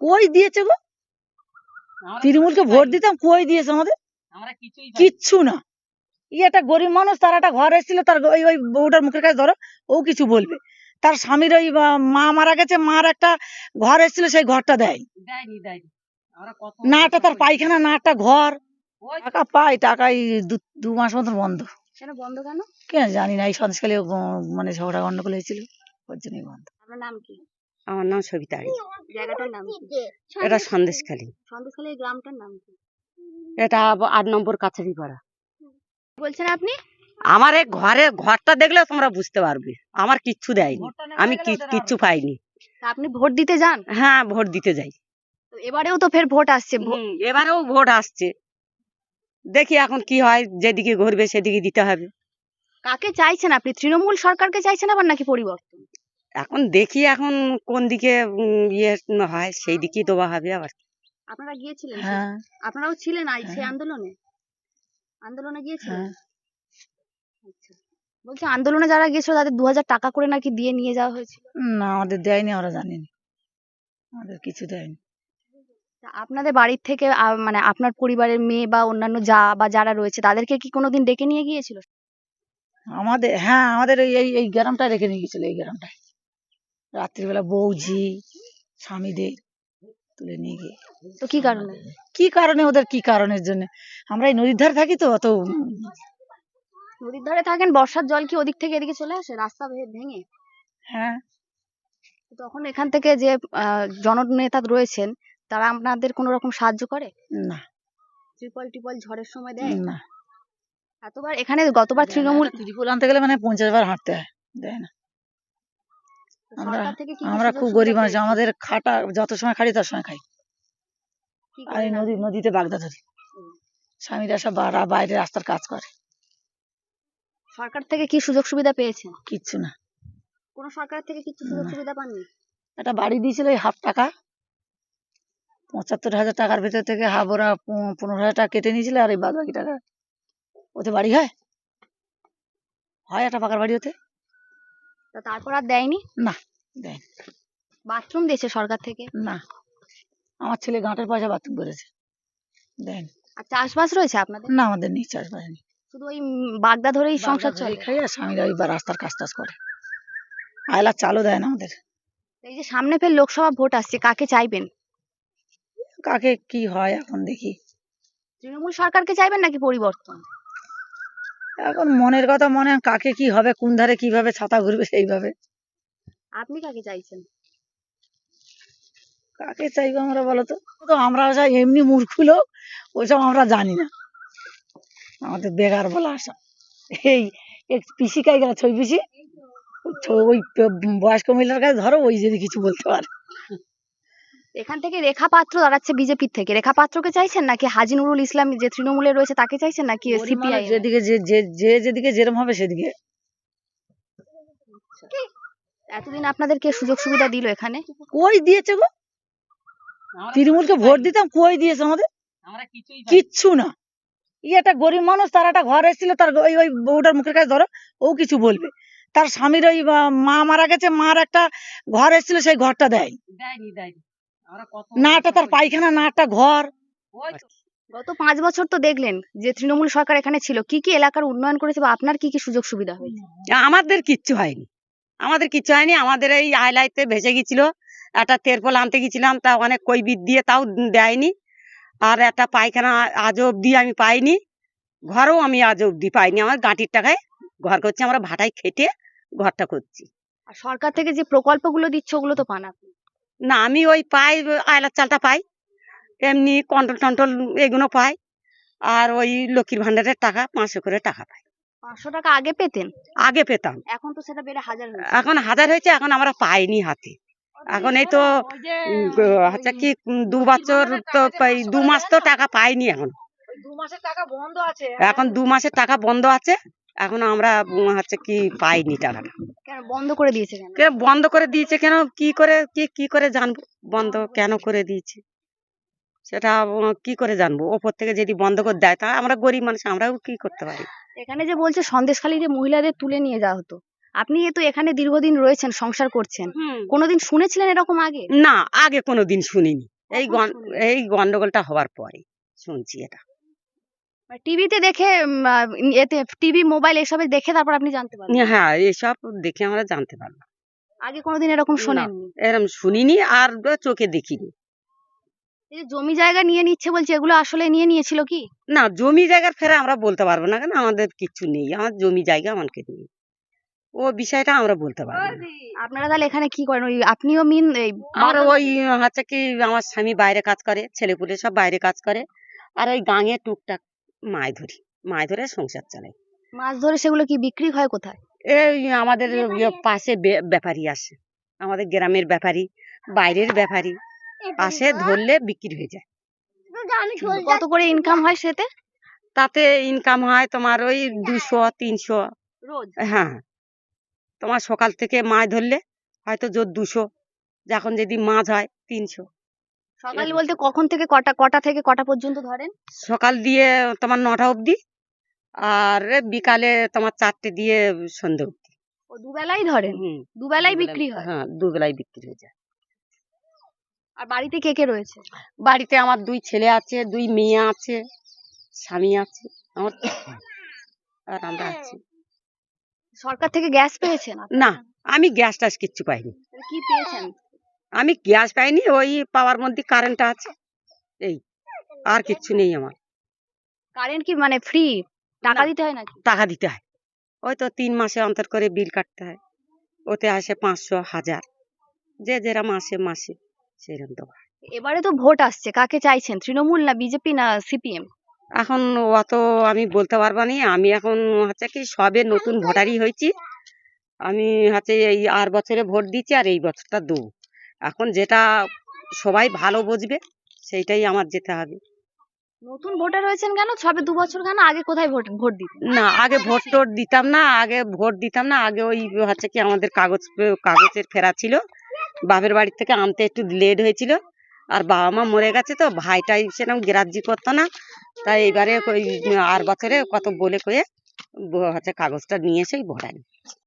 কই দিয়েছে গো? তৃণমূলকে ভোট দিতাম কই দিয়েছে আমাদের? কিচ্ছু না। ই একটা গরিব মানুষ তার একটা ঘর এসেছিল তার ওই ওই বউটার মুখের কাছে ধরো ও কিছু বলবে। তার স্বামীর ওই মা মারা গেছে মার একটা ঘর এসেছিল সেই ঘরটা দেয় না একটা তার পায়খানা না একটা ঘর। টাকা পাই টাকা এই দু- মাস মতন বন্ধ। বন্ধ কেন? কেন জানি না এই সন্দেশকালে মানে ঝগড়া গন্ডগোল হয়েছিল ওর জন্যই বন্ধ। আপনার নাম কি? আমার নাম সবিতা আলী। জায়গাটার নাম এটা সন্দেশখালী। সন্দেশখালী গ্রামটার নাম কি? এটা আট নম্বর কাছারি পাড়া। বলছেন আপনি? আমার এই ঘরে ঘরটা দেখলে তোমরা বুঝতে পারবে। আমার কিচ্ছু দেয়নি। আমি কি- কিচ্ছু পাইনি। আপনি ভোট দিতে যান? হ্যাঁ ভোট দিতে যাই। এবারেও তো ফের ভোট আসছে এবারেও ভোট আসছে। দেখি এখন কি হয় যেদিকে ঘুরবে সেদিকে দিতে হবে। কাকে চাইছেন আপনি? তৃণমূল সরকারকে চাইছেন আবার নাকি পরিবর্তন? এখন দেখি এখন কোন দিকে ইয়ে হয় সেই দিকেই দেওয়া হবে আবার। আপনারা গিয়েছিলেন হ্যাঁ। আপনারাও ছিলেন আই সেই হ্যাঁ। আন্দোলনে? আন্দোলনে গিয়েছিলেন? হ্যাঁ। আচ্ছা। বলছি আন্দোলনে যারা গিয়েছিল তাদের দু হাজার টাকা করে নাকি দিয়ে নিয়ে যাওয়া হয়েছিল? না আমাদের দেয়নি আমরা জানিনি। আমাদের কিছু দেয়নি। তা আপনাদের বাড়ির থেকে মানে আপনার পরিবারের মেয়ে বা অন্যান্য যা বা যারা রয়েছে তাদেরকে কি কোনোদিন ডেকে নিয়ে গিয়েছিল? আমাদের হ্যাঁ আমাদের এই এই গ্রামটা রেখে নিয়ে গেছিল এই গ্রামটায়। রাত্রিবেলা বৌঝি স্বামীদের তুলে নিয়ে গিয়ে। তো কি কারণে? কি কারণে? ওদের কি কারণের জন্য? আমরা এই নদীর ধারে থাকি তো অত নদীর ধারে থাকেন বর্ষার জল কি ওদিক থেকে এদিকে চলে আসে? রাস্তা ভে- ভেঙে? হ্যাঁ। তখন এখান থেকে যে আহ, জননেতা রয়েছেন তারা আপনাদের কোনো রকম সাহায্য করে? না। ত্রিপল টিপল ঝড়ের সময় দেয়? না। এতবার এখানে গতবার তৃণমূল ত্রিপুল আনতে গেলে মানে পঞ্চাশ বার হাঁটতে হয়। দেয় না। আমরা আমরা খুব গরিব মানুষ আমাদের খাটা যত সময় খাটি তত সময় খাই। আর এই নদী নদীতে বাগদা ধরি স্বামীরা সব বাড়া বাইরে রাস্তার কাজ করে। সরকার থেকে কি সুযোগ সুবিধা পেয়েছেন কিচ্ছু না। কোন সরকার থেকে কিছু সুযোগ সুবিধা পাননি? একটা বাড়ি দিয়েছিল এই হাফ টাকা। পঁচাত্তর হাজার টাকার ভেতর থেকে হাফ ওরা পনেরো হাজার টাকা কেটে নিয়েছিল আর এই বাদ বাকি টাকা। ওতে বাড়ি হয়? হয় একটা পাকার বাড়ি ওতে? তা তারপর আর দেয়নি? দেয় বাথরুম দিয়েছে সরকার থেকে? না আমার ছেলে গাঁটের পয়সা বাথরুম করেছে। দেন আর চাষবাস রয়েছে আপনাদের? না আমাদের নেই চাষবাস নেই। শুধু ওই বাগদা ধরেই সংসার চলে? খাই আর স্বামীরা ওই রাস্তার কাজ টাজ করে। আয়লার চালও দেয় না আমাদের। এই যে সামনে ফের লোকসভা ভোট আসছে কাকে চাইবেন? কাকে কি হয় এখন দেখি। তৃণমূল সরকারকে চাইবেন নাকি পরিবর্তন? এখন মনের কথা মনে কাকে কি হবে কোন ধারে কীভাবে ছাতা ঘুরবে সেইভাবে। আপনি কাকে চাইছেন? কাকে চাইব আমরা বলো তো তো আমরা সব এমনি মূর্খ লোক ওইসব আমরা জানি না। আমাদের বেকার বলা আসা এই এক পিসি কাই গেল? ছই পিসি? ওই বয়স্ক মহিলার কাছে ধরো ওই যদি কিছু বলতে পারে। এখান থেকে রেখা পাত্র দাঁড়াচ্ছে বিজেপির থেকে। রেখা পাত্রকে চাইছেন নাকি হাজি নুরুল ইসলাম যে তৃণমূলে রয়েছে তাকে চাইছেন নাকি সিপিআই যেদিকে যে যেদিকে যেরম হবে সেদিকে। এতদিন আপনাদেরকে সুযোগ সুবিধা দিল এখানে? কই দিয়েছে গো? তৃণমূলকে ভোট দিতাম কই দিয়েছে আমাদের? কিচ্ছু না। ই একটা গরিব মানুষ তার একটা ঘর এসেছিল তার ওই ওই বউটার মুখের কাছে ধরো ও কিছু বলবে। তার স্বামীর ওই মা মারা গেছে মার একটা ঘর এসেছিল সেই ঘরটা দেয় না একটা তার পায়খানা না একটা ঘর গত পাঁচ বছর তো দেখলেন যে তৃণমূল সরকার এখানে ছিল। কি কি এলাকার উন্নয়ন করেছে বা আপনার কি কি সুযোগ সুবিধা হয়েছে? আমাদের কিচ্ছু হয়নি। আমাদের কিচ্ছু হয়নি। আমাদের এই হাইলাইটে ভেসে গেছিল একটা তেরপল আনতে গেছিলাম তা অনেক কৈবিদ দিয়ে তাও দেয়নি। আর একটা পায়খানা আজ অব্দি আমি পাইনি। ঘরও আমি আজ অব্দি পাইনি। আমার গাঁটির টাকায় ঘর করছি। আমরা ভাটায় খেটে ঘরটা করছি। আর সরকার থেকে যে প্রকল্পগুলো দিচ্ছে ওগুলো তো পান আপনি? না আমি ওই পাই আয়লার চালটা পাই। এমনি কন্ট্রোল টন্ট্রোল এগুলো পাই। আর ওই লক্ষ্মীর ভান্ডারের টাকা পাঁচশো করে টাকা পাই। পাঁচশো টাকা আগে পেতেন? আগে পেতাম। এখন তো সেটা বেড়ে হাজার হয়েছে। এখন হাজার হয়েছে এখন আমরা পাইনি হাতে। এখন এই তো হচ্ছে কি দু বছর তো দু মাস তো টাকা পাইনি এখন। দু মাসের টাকা বন্ধ আছে। এখন দু মাসের টাকা বন্ধ আছে। এখন আমরা হচ্ছে কি পাইনি টাকাটা। কেন বন্ধ করে দিয়েছে কেন? কে বন্ধ করে দিয়েছে কেন? কি করে কি কি করে জানব? বন্ধ কেন করে দিয়েছে? সেটা কি করে জানব? ওপর থেকে যদি বন্ধ করে দেয় তা আমরা গরিব মানুষ আমরাও কি করতে পারি? এখানে যে বলছে সন্দেশখালী যে মহিলাদের তুলে নিয়ে যাওয়া হতো। আপনি তো এখানে দীর্ঘদিন রয়েছেন সংসার করছেন কোনোদিন শুনেছিলেন এরকম আগে? না আগে কোনোদিন শুনিনি। এই এই গন্ডগোলটা হওয়ার পরে শুনছি এটা। টিভিতে দেখে এতে টিভি মোবাইল এসবে দেখে তারপর আপনি জানতে পারলেন হ্যাঁ এসব দেখে আমরা জানতে পারলাম। আগে কোনোদিন এরকম। শোনেননি? এরম শুনিনি আর চোখে দেখিনি। এই জমি জায়গা নিয়ে নিচ্ছে বলছে এগুলো আসলে নিয়ে নিয়েছিল কি? না জমি জায়গার ফেরা আমরা বলতে পারব না কেন? আমাদের কিচ্ছু নেই আমার জমি জায়গা আমাকে নেই। ও বিষয়টা আমরা বলতে পারব না। আপনারা তাহলে এখানে কি করেন? ওই আপনিও মিন আর ওই হচ্ছে কি আমার স্বামী বাইরে কাজ করে ছেলেপুলে সব বাইরে কাজ করে। আর ওই গাঙে টুকটাক মাছ ধরি মাছ ধরে সংসার চালাই। মাছ ধরে সেগুলো কি বিক্রি হয় কোথায়? এই আমাদের ইয়ে পাশে ব্যাপারী আসে। আমাদের গ্রামের ব্যাপারী বাইরের ব্যাপারী আসে ধরলে বিক্রি হয়ে যায়। কত করে ইনকাম হয় সেতে? তাতে ইনকাম হয় তোমার ওই দুশো তিনশো। হ্যাঁ। তোমার সকাল থেকে মাছ ধরলে হয়তো জোর দুশো যখন যদি মাছ হয় তিনশো। সকাল বলতে কখন থেকে কটা কটা থেকে কটা পর্যন্ত ধরেন? সকাল দিয়ে তোমার নটা অবধি আর বিকালে তোমার চারটে দিয়ে সন্ধ্যে অবধি। ও দুবেলাই ধরেন? দুবেলাই দুবেলাই- বিক্রি হয়? হ্যাঁ দুবেলায় বিক্রি হয়ে যায়। আর বাড়িতে কে কে রয়েছে? বাড়িতে আমার দুই ছেলে আছে দুই মেয়ে আছে স্বামী আছে আমার আর আমরা আছি। সরকার থেকে গ্যাস পেয়েছেন না আমি গ্যাস টাস কিচ্ছু পাইনি। কি পেয়েছেন? আমি গ্যাস পাইনি ওই পাওয়ার মধ্যে কারেন্ট আছে। এই আর কিচ্ছু নেই আমার। কারেন্ট কি মানে ফ্রি টাকা দিতে হয় নাকি? টাকা দিতে হয়। ওই তো তিন মাসে অন্তর করে বিল কাটতে হয়। ওতে আসে পাঁচশো হাজার। যে যেরম আসে মাসে সেরকম তো এবারে তো ভোট আসছে কাকে চাইছেন তৃণমূল না বিজেপি না সিপিএম এখন অত আমি বলতে পারব না আমি এখন হচ্ছে কি সবে নতুন ভোটারই হয়েছি। আমি হচ্ছে এই আর বছরে ভোট দিচ্ছি আর এই বছরটা দেবো। এখন যেটা সবাই ভালো বুঝবে সেইটাই আমার যেতে হবে। নতুন ভোটার হয়েছেন কেন? সবে দু বছর কেন আগে কোথায় ভোট ভোট দিতেন? না আগে ভোট টোট দিতাম না আগে ভোট দিতাম না আগে ওই হচ্ছে কি আমাদের কাগজ কাগজের ফেরা ছিল। বাপের বাড়ি থেকে আনতে একটু লেট হয়েছিল আর বাবা মা মরে গেছে তো ভাইটাই সেরকম গ্রাহ্য করতো না। তাই এবারে ওই আর বছরে কত বলে কয়ে হচ্ছে কাগজটা নিয়ে এসে ভোটাই